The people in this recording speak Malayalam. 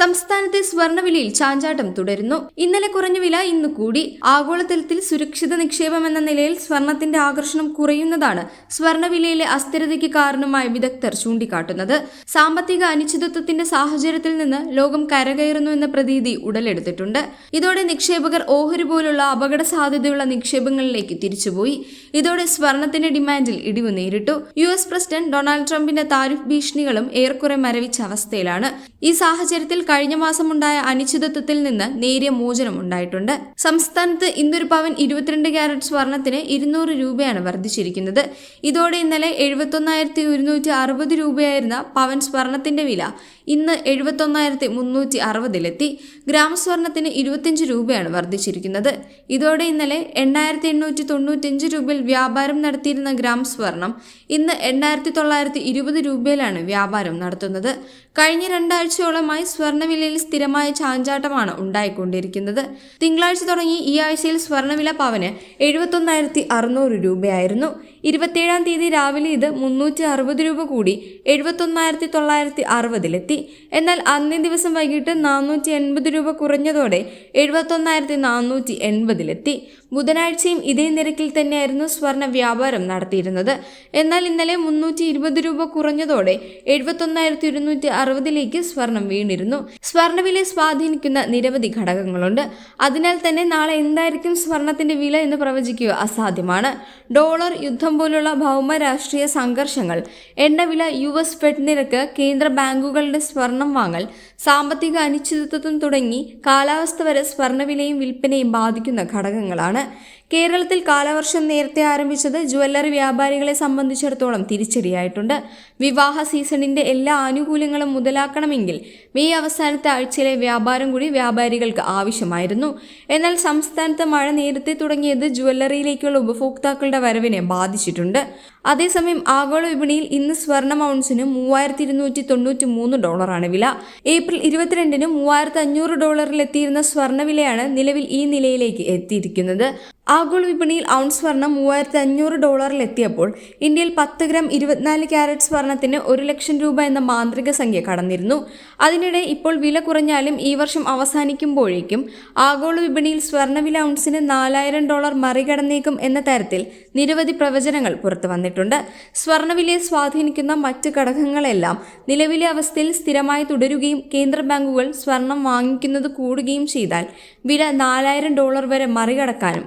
സംസ്ഥാനത്തെ സ്വർണവിലയിൽ ചാഞ്ചാട്ടം തുടരുന്നു. ഇന്നലെ കുറഞ്ഞ വില ഇന്ന് കൂടി. ആഗോളതലത്തിൽ സുരക്ഷിത നിക്ഷേപം എന്ന നിലയിൽ സ്വർണത്തിന്റെ ആകർഷണം കുറയുന്നതാണ് സ്വർണവിലയിലെ അസ്ഥിരതയ്ക്ക് കാരണമായി വിദഗ്ധർ ചൂണ്ടിക്കാട്ടുന്നത്. സാമ്പത്തിക അനിശ്ചിതത്വത്തിന്റെ സാഹചര്യത്തിൽ നിന്ന് ലോകം കരകയറുന്നു എന്ന പ്രതീതി ഉടലെടുത്തിട്ടുണ്ട്. ഇതോടെ നിക്ഷേപകർ ഓഹരി പോലുള്ള അപകട സാധ്യതയുള്ള നിക്ഷേപങ്ങളിലേക്ക് തിരിച്ചുപോയി. ഇതോടെ സ്വർണത്തിന്റെ ഡിമാൻഡിൽ ഇടിവ് നേരിട്ടു. യു പ്രസിഡന്റ് ഡൊണാൾഡ് ട്രംപിന്റെ താരിഫ് ഭീഷണികളും ഏറെക്കുറെ മരവിച്ച അവസ്ഥയിലാണ്. ഈ സാഹചര്യത്തിൽ കഴിഞ്ഞ മാസമുണ്ടായ അനിശ്ചിതത്വത്തിൽ നിന്ന് നേരിയ മോചനം ഉണ്ടായിട്ടുണ്ട്. സംസ്ഥാനത്ത് ഇന്നൊരു പവൻ ഇരുപത്തിരണ്ട് ക്യാരറ്റ് സ്വർണത്തിന് ഇരുന്നൂറ് രൂപയാണ് വർദ്ധിച്ചിരിക്കുന്നത്. ഇതോടെ ഇന്നലെ എഴുപത്തൊന്നായിരത്തി ഒരുന്നൂറ്റി അറുപത് രൂപയായിരുന്ന പവൻ സ്വർണത്തിന്റെ വില ഇന്ന് എഴുപത്തൊന്നായിരത്തി മുന്നൂറ്റി അറുപതിലെത്തി ഗ്രാം സ്വർണത്തിന് ഇരുപത്തിയഞ്ച് രൂപയാണ് വർദ്ധിച്ചിരിക്കുന്നത്. ഇതോടെ ഇന്നലെ എണ്ണായിരത്തി എണ്ണൂറ്റി തൊണ്ണൂറ്റഞ്ച് രൂപയിൽ വ്യാപാരം നടത്തിയിരുന്ന ഗ്രാം സ്വർണം ഇന്ന് എണ്ണായിരത്തി തൊള്ളായിരത്തി ഇരുപത് രൂപയിലാണ് വ്യാപാരം നടത്തുന്നത്. കഴിഞ്ഞ രണ്ടാഴ്ചയോളമായി സ്വർണവിലയിൽ സ്ഥിരമായ ചാഞ്ചാട്ടമാണ് ഉണ്ടായിക്കൊണ്ടിരിക്കുന്നത്. തിങ്കളാഴ്ച തുടങ്ങി ഈ ആഴ്ചയിൽ സ്വർണവില പവന് എഴുപത്തൊന്നായിരത്തി അറുന്നൂറ് രൂപയായിരുന്നു. ഇരുപത്തിയേഴാം തീയതി രാവിലെ ഇത് മുന്നൂറ്റി അറുപത് രൂപ കൂടി എഴുപത്തൊന്നായിരത്തി തൊള്ളായിരത്തി അറുപതിലെത്തി എന്നാൽ അന്നേ ദിവസം വൈകിട്ട് നാനൂറ്റി എൺപത് രൂപ കുറഞ്ഞതോടെ എഴുപത്തൊന്നായിരത്തി നാനൂറ്റി എൺപതിലെത്തി ബുധനാഴ്ചയും ഇതേ നിരക്കിൽ തന്നെയായിരുന്നു സ്വർണ വ്യാപാരം നടത്തിയിരുന്നത്. എന്നാൽ ഇന്നലെ മുന്നൂറ്റി ഇരുപത് രൂപ കുറഞ്ഞതോടെ എഴുപത്തൊന്നായിരത്തി ഇരുന്നൂറ്റി അറുപതിലേക്ക് സ്വർണം വീണിരുന്നു. സ്വർണവില സ്വാധീനിക്കുന്ന നിരവധി ഘടകങ്ങളുണ്ട്. അതിനാൽ തന്നെ നാളെ എന്തായിരിക്കും സ്വർണത്തിന്റെ വില എന്ന് പ്രവചിക്കുക അസാധ്യമാണ്. ഡോളർ യുദ്ധം പോലുള്ള ഭൗമ രാഷ്ട്രീയ സംഘർഷങ്ങൾ എണ്ണവില യു എസ് ഫെഡ് നിരക്ക് കേന്ദ്ര ബാങ്കുകളുടെ സ്വർണം വാങ്ങൽ സാമ്പത്തിക അനിശ്ചിതത്വം തുടങ്ങി കാലാവസ്ഥ വരെ സ്വർണവിലയും വിൽപ്പനയും ബാധിക്കുന്ന ഘടകങ്ങളാണ്. കേരളത്തിൽ കാലവർഷം നേരത്തെ ആരംഭിച്ചത് ജ്വല്ലറി വ്യാപാരികളെ സംബന്ധിച്ചിടത്തോളം തിരിച്ചടിയായിട്ടുണ്ട്. വിവാഹ സീസണിന്റെ എല്ലാ ആനുകൂല്യങ്ങളും മുതലാക്കണമെങ്കിൽ മെയ് അവസാനത്തെ ആഴ്ചയിലെ വ്യാപാരം കൂടി വ്യാപാരികൾക്ക് ആവശ്യമായിരുന്നു. എന്നാൽ സംസ്ഥാനത്ത് മഴ നേരത്തെ തുടങ്ങിയത് ജ്വല്ലറിയിലേക്കുള്ള ഉപഭോക്താക്കളുടെ വരവിനെ ബാധിച്ചിട്ടുണ്ട്. അതേസമയം ആഗോള വിപണിയിൽ ഇന്ന് സ്വർണ ഔൺസിന് മൂവായിരത്തി ഇരുന്നൂറ്റി തൊണ്ണൂറ്റി മൂന്ന് ഡോളറാണ് വില. ഏപ്രിൽ ഇരുപത്തിരണ്ടിന് മൂവായിരത്തി അഞ്ഞൂറ് ഡോളറിലെത്തിയിരുന്ന സ്വർണവിലയാണ് നിലവിൽ ഈ നിലയിലേക്ക് എത്തിയിരിക്കുന്നത്. ആഗോള വിപണിയിൽ ഔൺസ് സ്വർണം മൂവായിരത്തി അഞ്ഞൂറ് ഡോളറിൽ എത്തിയപ്പോൾ ഇന്ത്യയിൽ പത്ത് ഗ്രാം ഇരുപത്തിനാല് ക്യാരറ്റ് സ്വർണത്തിന് ഒരു ലക്ഷം രൂപ എന്ന മാന്ത്രിക സംഖ്യ കടന്നിരുന്നു. അതിനിടെ ഇപ്പോൾ വില കുറഞ്ഞാലും ഈ വർഷം അവസാനിക്കുമ്പോഴേക്കും ആഗോള വിപണിയിൽ സ്വർണവില ഔൺസിന് നാലായിരം ഡോളർ മറികടന്നേക്കും എന്ന തരത്തിൽ നിരവധി പ്രവചനങ്ങൾ പുറത്തു വന്നിട്ടുണ്ട്. സ്വർണവിലയെ സ്വാധീനിക്കുന്ന മറ്റ് ഘടകങ്ങളെല്ലാം നിലവിലെ അവസ്ഥയിൽ സ്ഥിരമായി തുടരുകയും കേന്ദ്ര ബാങ്കുകൾ സ്വർണം വാങ്ങിക്കുന്നത് കൂടുകയും ചെയ്താൽ വില നാലായിരം ഡോളർ വരെ മറികടക്കാനും